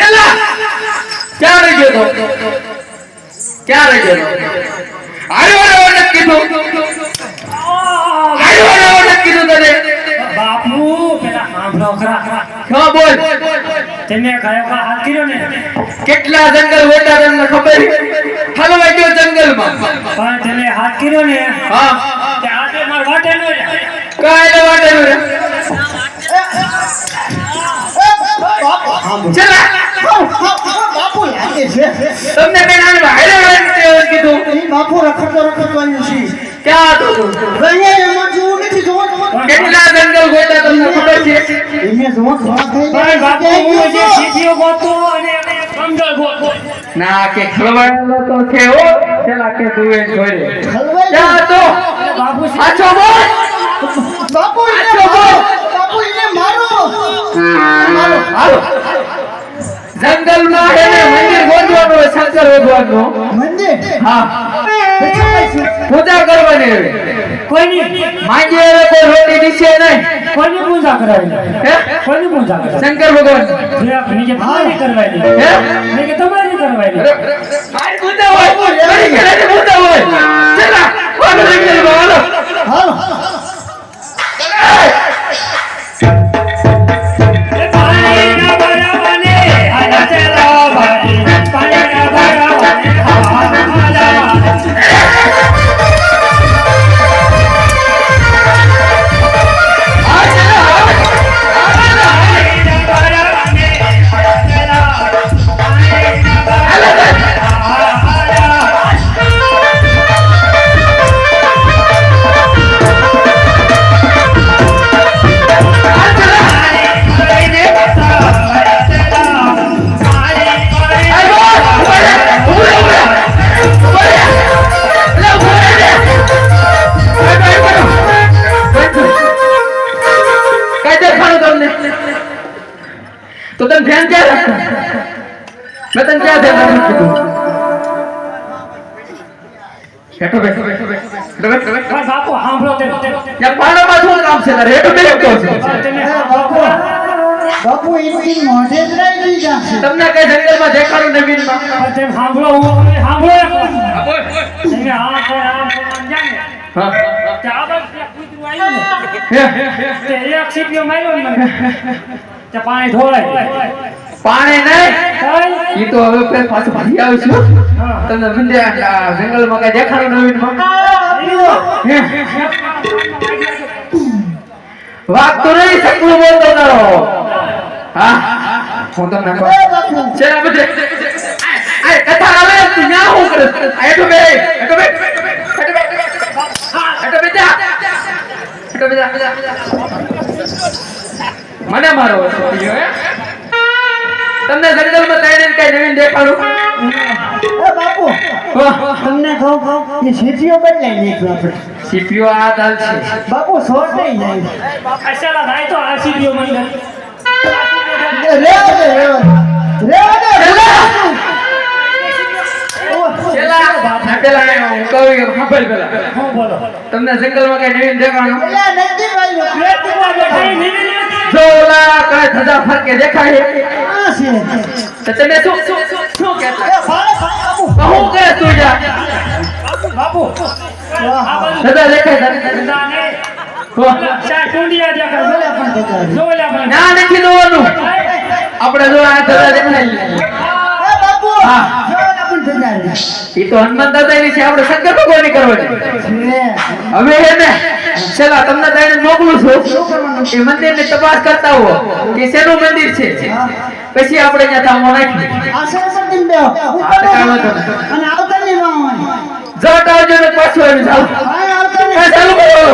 છેલ્લા ક્યારે ગયો ક્યારે ગયો આવ્યો કીધું આવ્યો કીધું તને બાપુ પેલા આંભળો ખરા હા બોલ તેને ખરેખર હાથ કર્યો ને કેટલા જંગલ વેટા તમને ખબર હલવાઈ ગયો જંગલમાં પણ તેને હાથ કર્યો ને હા તે આજે માર વાટે નો રે કાય વાટે નો રે ચલા બાપુ લાગે છે તમને બેન આને હારે કીધું એ બાપુ રખડતો રખડતો આવ્યું છે ક્યાં તો તું? અહીંયા એમાં જોવું નથી જોવો કેટલા જંગલ ગોતા તમને ખબર છે? એમને જોવો જોવા થઈ ગયા બાપુ હું જે સીધીઓ ગોતો અને સમજણ ગોતો. ના કે ખલવાયેલો તો છે ઓ પેલા કે તું એ જોઈ ક્યાં તો બાપુ આછો બોલ. બાપુ એને આછો બોલ બાપુ એને મારો. હાલો. જંગલમાં એને મંદિર ગોતવાનું હોય શંકર ભગવાનનું. મંદિર? હા. પૂજા કરવાની કોઈની? માંગે કોઈ રોટી નીચે નહીં. કોઈની પૂજા કરાવી? હે? કોઈની પૂજા કરાવી? શંકર ભગવાન. કે તમારી કરવાની હે? મેં કે તમારી કરવાની મારી પૂજા હોય. મારી પૂજા હોય. ચલા ત્યાં પાણામાં શું કામ છે બેઠો કહું છું બાપુ બાપુ એની મોઢે જ રહી ગઈ જાશે તમને કઈ જંગલમાં દેખાડું નવીનમાં તેમ સાંભળો હું સાંભળો હા, બોલ, બોલ. તમે આમ કરો, આમ કરો, હા. ચાબક આ કૂતરું આવ્યું ને. હે, હે, હે. તે એક સીટીઓ માર્યો ને મને. તે પાણી ઢોળાય પાણી નહીં ઈ તો હવે પાછું ફરી આવીશું હા. તમને આ જંગલમાં કઈ દેખાડું નવીનમાં હે, હે. વાત તો નહીં સકલું બોલતો કરો હા? ફોન આ કથા આવે તું હું કરે? એટો બે એટો બે મને મારો તમને જંગલમાં તઈને કઈ નવીન દેખાડું? બાપુ. તમને કહું કે એ સીટીઓ બદલાઈ નાખ્યું આપણે. સીપીઓ આ દાલ છે. બાપુ શોર્ટ નહીં જાય અસલા ભાઈ તો આ સીટીઓ મને રેવા દે રેવા દે. રેવા દે કહું તમને જંગલમાં કઈ નવીન આવ્યો જો ઓલા ધજા ફરકે દેખાય. આ છે. તો તમે શું શું કહેતા? એ ભાઈ ભાઈ બાપુ. કહું કે તું જા. બાપુ. ધજા દેખાય ચા ટુંડિયા. બોલે પણ પણ. ના નથી જોવાનું. આપણે જો આ ધજા દેખાય. એ બાપુ. હા. તો હનુમાન દાદાની છે આપણે શંકર ભગવાનની કરવાની. છે. હવે એને ચલા તમને તઈને મોકલું છું. એ મંદિરની તપાસ કરતા હો કે શેનું મંદિર છે. પછી આપણે ત્યાં થામો નાખી. અને આવતા નહીં. જટ આવજો ને પાછું આવી જાવ ચાલુ કરો.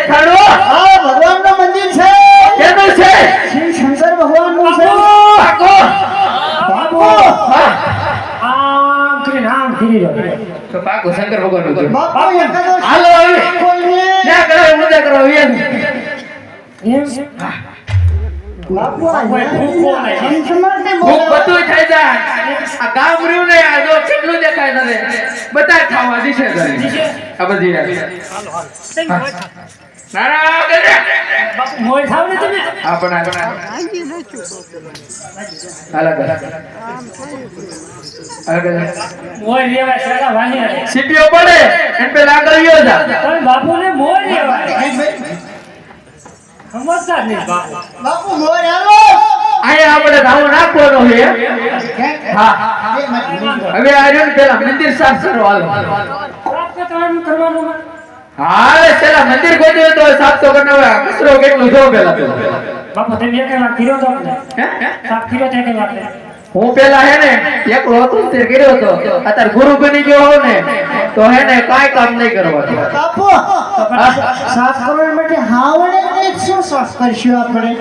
દેખાડો. આ ભગવાનનું મંદિર છે. કેનું છે? શ્રી શંકર ભગવાનનું છે. પાકો બાપુ. હા. આમ કરીને ફરી રહ્યો તો પાકો શંકર ભગવાનનું છે. બાપુ હાલો હવે ના કરો મુદ્દા કરો એમ. એમ? બાપુ આ નહીં. સંસમારને બધું થઈ જાય આ ગામ રહ્યું ને આ જો કેટલું દેખાય તને. બધા ખાવા દીશે આ બધી કરે. મોય થાવ ને તમે પણ સારા પડે એમ પેલા આગળ ગયો જા તમે બાપુને મોય લેવાય સમજતા નહીં બાપુ બાપુ અહીંયા આપણે ધાવો નાખવાનો છે હા હવે આ રહ્યું ને પેલા મંદિર સાફ કરો હાલો. કરવાનું. કરવાનું હા પેલા મંદિર ગોત્યું તો સાફ તો કરવાનો હોય જો પેલા પેલા બાપુ તમે એક વાર તો હે? હે? સાફ કર્યો તો એક હું પેલા હે ને એકલો હતો તે કર્યો હતો અત્યારે ગુરુ બની ગયો હોઉં ને તો હે ને કાંઈ કામ નહીં કરવાનું બાપુ હા? માટે હાવડે એક શું સાફ કરશું આપણે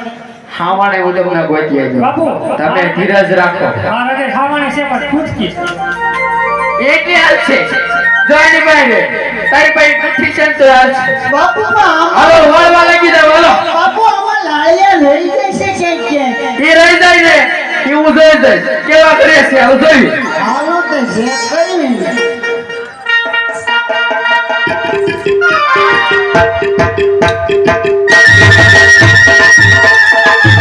હાવાને હું તમને ગોતી બાપુ તમે ધીરજ રાખો મારા ખાવાની છે પણ છે. એટલે હાલ છે. જો આની પાસે તારી પાસે છે તો હાલ છે. બાપુ હાલો વળવા લાગી જાવ બોલો બાપુ આમાં લાળિયા લઈ જશે કે એ રહી જાય ને એ જોઈ કેવા કરે છે જોયું હાલો તો જે ને. ચલા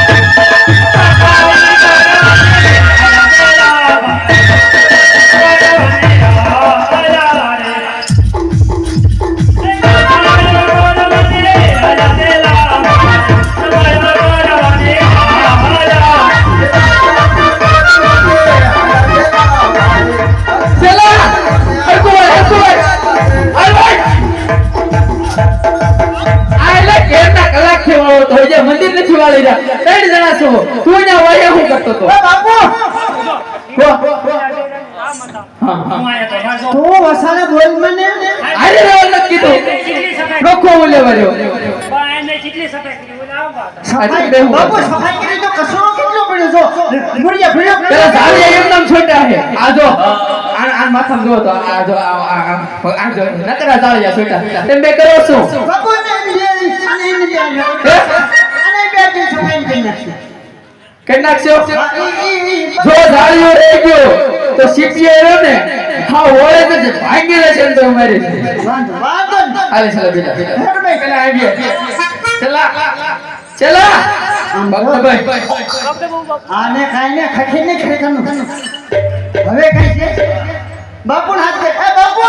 ત્રણ જણા તું અહીંયા વાયા હું કરતો તો? બાપુ! હા. હા તું વસાને બોલ મને. આજે રેવા કીધું. રહ્યો. સફાઈ બેહું. બાપુ સફાઈ કરી તો કચરો કેટલો પડ્યો છો? મુળિયા ભીડ્યો પેલા ઝાડિયા એકદમ છોટા છે. આ જો. આ આ જો તો આ જો આ આ આ- આ જો. નકરા ઝાડિયા છોટા. તેમ બે કરો શું? બાપુ ને અને એમ બે અને બે સફાઈ કરી નાખશું કઈ નાખશો જો ઝાડીઓ રહી ગયો, તો સીપીએ રહ્યો ને, હા ઓળે તો ભાંગી લેશે ને તો અમારી આલે ચલા, બેટા હેડ ભાઈ. પેલા આવી ચલા ચલા ભક્તભાઈ આને ખાઈને ખખી ને હવે કઈ છે? બાપુ હાથ બાપુ!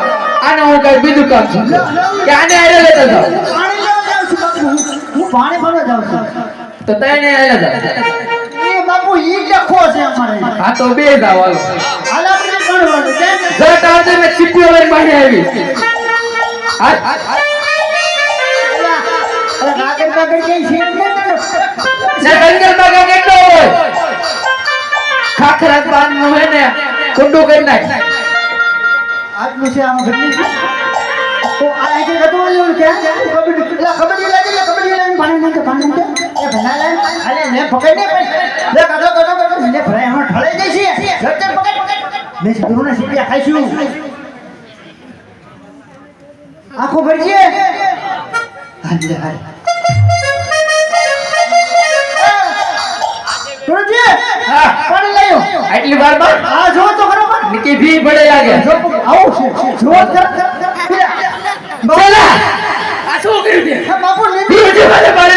આને હું કઈ બીજું કામ છું કે આને આડે લેતા છું હું પાણી ભરવા જાઉં છું. તો તને આડે જાવ એ બાપુ ઈ લખો છે અમારે. હા તો બે જાવ હાલો. હાલ આપણે ગણવાનું કેમ જટ આવજે મેં ચીપી આવી. હા અરે છે? ને ડંગર બાગા કેટલો હોય? ખાખરા પાનનું હે ને કુંડું કરી નાખ. આટલું છે આમાં છે. તો આ એક હતું ઓલું કે કબડ્ડી એટલે કબડ્ડી લાગી લા કબડ્ડી લાગી. પાણી નાખે પાણી નાખે એ ભલા લાય અલે મેં પકડી ને પણ લે કાઢો કાઢો કાઢો. મને ભરાય એમાં ઢળાઈ જાય છે. લગતર પકડ પકડ મેં સીધું ને સીધા ખાઈશું. આખો ભરજે હાલે હાલે. ગુરુજી હા. પાણી લાયો. આટલી વાર બાર આ જો તો ખરો. નીકી ભી પડે લાગે. આવું છે જો ચલા. આ શું કર્યું છે? બાપુ લીધી. મારે